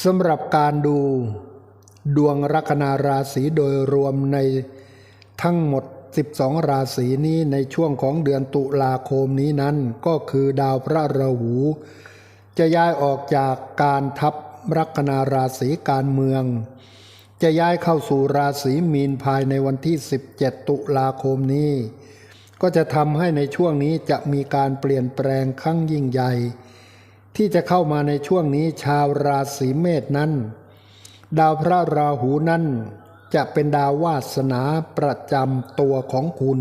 สำหรับการดูดวงลัคนาราศีโดยรวมในทั้งหมด 12 ราศีนี้ในช่วงของเดือนตุลาคมนี้นั้นก็คือดาวพระราหู จะย้ายออกจากการทับลัคนาราศีการเมือง จะย้ายเข้าสู่ราศีมีนภายในวันที่ 17 ตุลาคมนี้ ก็จะทำให้ในช่วงนี้จะมีการเปลี่ยนแปลงครั้งยิ่งใหญ่ ที่จะเข้ามาในช่วงนี้ชาวราศีเมษนั้น ดาวพระราหูนั้น จะเป็นดาววาสนาประจำตัวของคุณ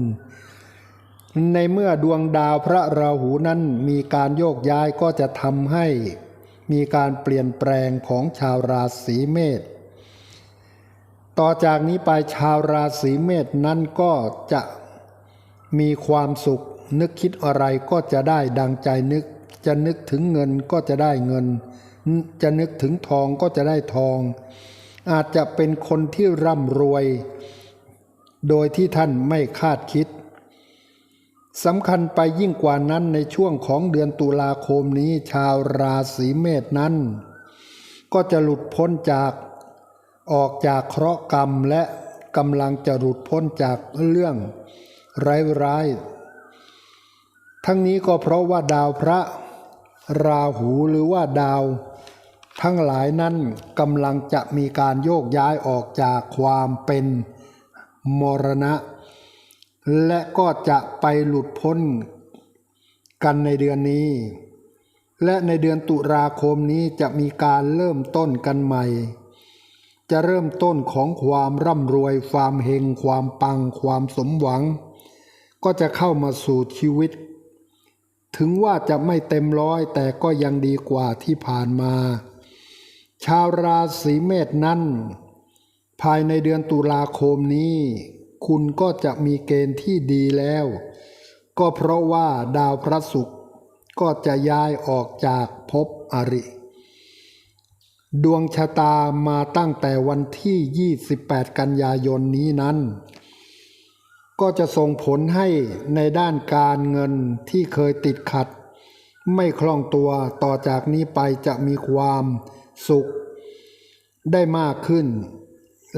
ในเมื่อดวงดาวพระราหูนั้นมีการโยกย้ายก็จะทำให้มีการเปลี่ยนแปลงของชาวราศีเมษ ต่อจากนี้ไปชาวราศีเมษนั้นก็จะมีความสุขนึกคิดอะไรก็จะได้ดังใจนึก จะนึกถึงเงินก็จะได้เงิน จะนึกถึงทองก็จะได้ทอง อาจจะเป็นคนที่ร่ำรวย โดยที่ท่านไม่คาดคิดสำคัญไปยิ่งกว่านั้นในช่วงของเดือนตุลาคมนี้ชาวราศีเมษนั้น ก็จะหลุดพ้นจากออกจากเคราะห์กรรมและกำลังจะหลุดพ้นจากเรื่องร้ายๆทั้งนี้ก็เพราะว่าดาวพระ ราหูหรือว่าดาว ทั้งหลายนั้นกำลังจะมีการโยกย้ายออกจากความเป็นมรณะ และก็จะไปหลุดพ้นกันในเดือนนี้ และในเดือนตุลาคมนี้จะมีการเริ่มต้นกันใหม่ จะเริ่มต้นของความร่ำรวยความเฮงความปังความสมหวัง ก็จะเข้ามาสู่ชีวิต ถึงว่าจะไม่เต็มร้อยแต่ก็ยังดีกว่าที่ผ่านมา ชาวราศีเมษนั้น ภายในเดือนตุลาคมนี้ คุณก็จะมีเกณฑ์ที่ดีแล้ว ก็เพราะว่าดาวพระศุกร์ก็จะย้ายออกจากภพอริ ดวงชะตามาตั้งแต่วันที่ 28 กันยายนนี้นั้น ก็จะส่งผลให้ในด้านการเงินที่เคยติดขัด ไม่คล่องตัวต่อจากนี้ไปจะมีความสุข ได้มากขึ้น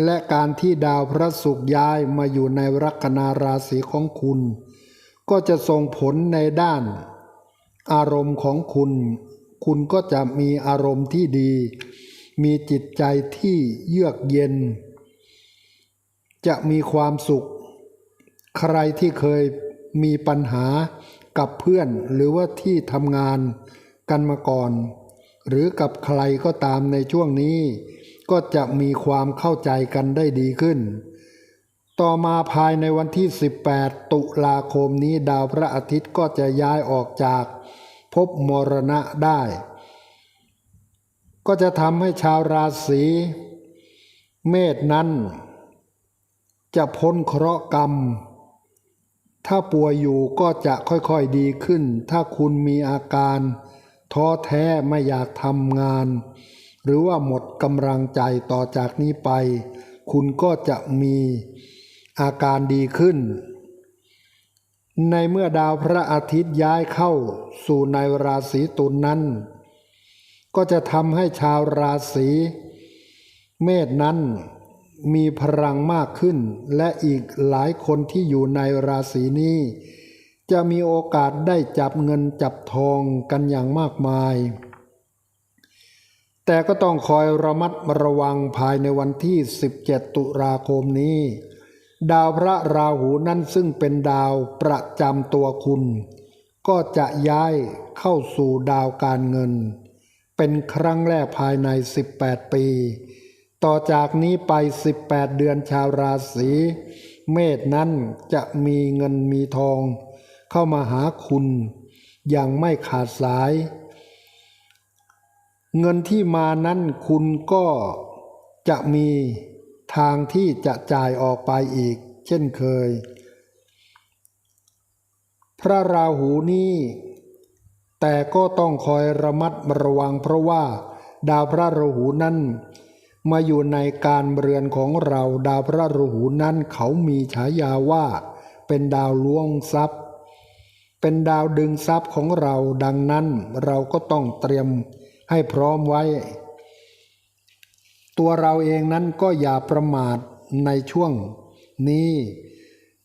และการที่ดาวพระศุกร์ย้ายมาอยู่ในลัคนาราศีของคุณ ก็จะส่งผลในด้าน อารมณ์ของคุณ คุณก็จะมีอารมณ์ที่ดี มีจิตใจที่เยือกเย็น จะมีความสุข ใครที่เคยมีปัญหากับเพื่อนหรือว่าที่ทำงานกันมาก่อน หรือกับใครก็ตามในช่วงนี้ ก็จะมีความเข้าใจกันได้ดีขึ้น ต่อมาภายในวันที่ 18 ตุลาคมนี้ดาวพระอาทิตย์ก็จะย้ายออกจากภพมรณะได้ ก็จะทำให้ชาวราศีเมษนั้น จะพ้นเคราะห์กรรม ถ้าป่วยอยู่ก็จะค่อยๆดีขึ้น ถ้าคุณมีอาการท้อแท้ไม่อยากทำงาน หรือว่าหมดกำลังใจต่อจากนี้ไป คุณก็จะมีอาการดีขึ้น ในเมื่อดาวพระอาทิตย์ย้ายเข้าสู่ในราศีตุลนนั้น ก็จะทำให้ชาวราศีเมษนั้น มีพลังมากขึ้น และอีกหลายคนที่อยู่ในราศีนี้ จะมีโอกาสได้จับเงินจับทองกันอย่างมากมาย แต่ก็ต้องคอยระมัดระวังภายในวันที่ 17 ตุลาคมนี้ ดาวพระราหูนั้นซึ่งเป็นดาวประจำตัวคุณ ก็จะย้ายเข้าสู่ดาวการเงิน เป็นครั้งแรกภายใน 18 ปี ต่อจากนี้ไป 18 เดือนชาวราศีเมษนั้นจะมีเงินมีทอง เข้ามาหาคุณอย่างไม่ขาดสาย เงินที่มานั้นคุณก็จะมีทางที่จะจ่ายออกไปอีก เช่นเคย พระราหูนี้แต่ก็ต้องคอยระมัดระวังเพราะว่า ดาวพระราหูนั้น มาอยู่ในการเรือนของเราดาวพระราหูนั้นเขามีฉายาว่า เป็นดาวล้วงทรัพย์ เป็นดาวดึงทรัพย์ของเราดังนั้นเราก็ต้องเตรียมให้พร้อมไว้ ตัวเราเองนั้นก็อย่าประมาทในช่วงนี้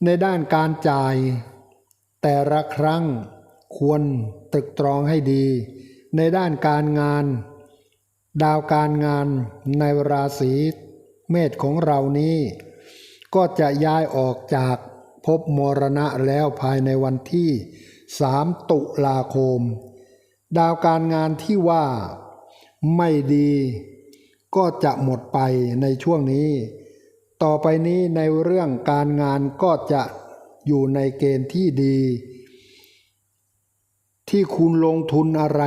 ในด้านการจ่าย แต่ละครั้งควรตรึกตรองให้ดี ในด้านการงาน ดาวการงานในราศีเมษของเรานี้ ก็จะย้ายออกจากภพมรณะแล้วภายในวันที่3ตุลาคม ดาวการงานที่ว่าไม่ดีก็จะหมดไปในช่วงนี้ ต่อไปนี้ในเรื่องการงานก็จะอยู่ในเกณฑ์ที่ดี ที่คุณลงทุนอะไร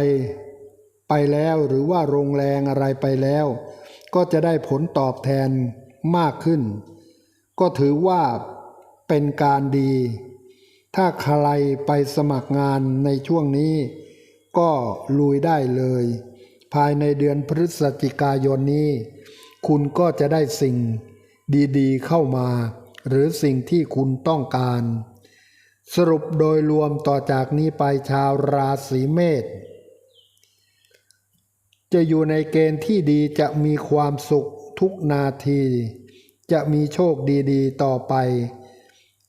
ไปแล้วหรือว่าโรงแรงอะไรไปแล้ว ก็จะได้ผลตอบแทนมากขึ้น ก็ถือว่าเป็นการดี ถ้าใครไปสมัครงานในช่วงนี้ ก็ลุยได้เลย ภายในเดือนพฤศจิกายนนี้ คุณก็จะได้สิ่งดีๆเข้ามา หรือสิ่งที่คุณต้องการ สรุปโดยรวมต่อจากนี้ไปชาวราศีเมษ จะอยู่ในเกณฑ์ที่ดีจะมีความสุขทุกนาที จะมีโชคดีๆ ต่อไป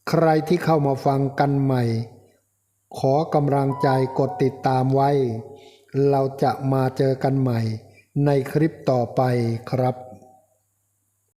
ใครที่เข้ามาฟังกันใหม่ ขอกำลังใจกดติดตามไว้ เราจะมาเจอกันใหม่ในคลิปต่อไปครับ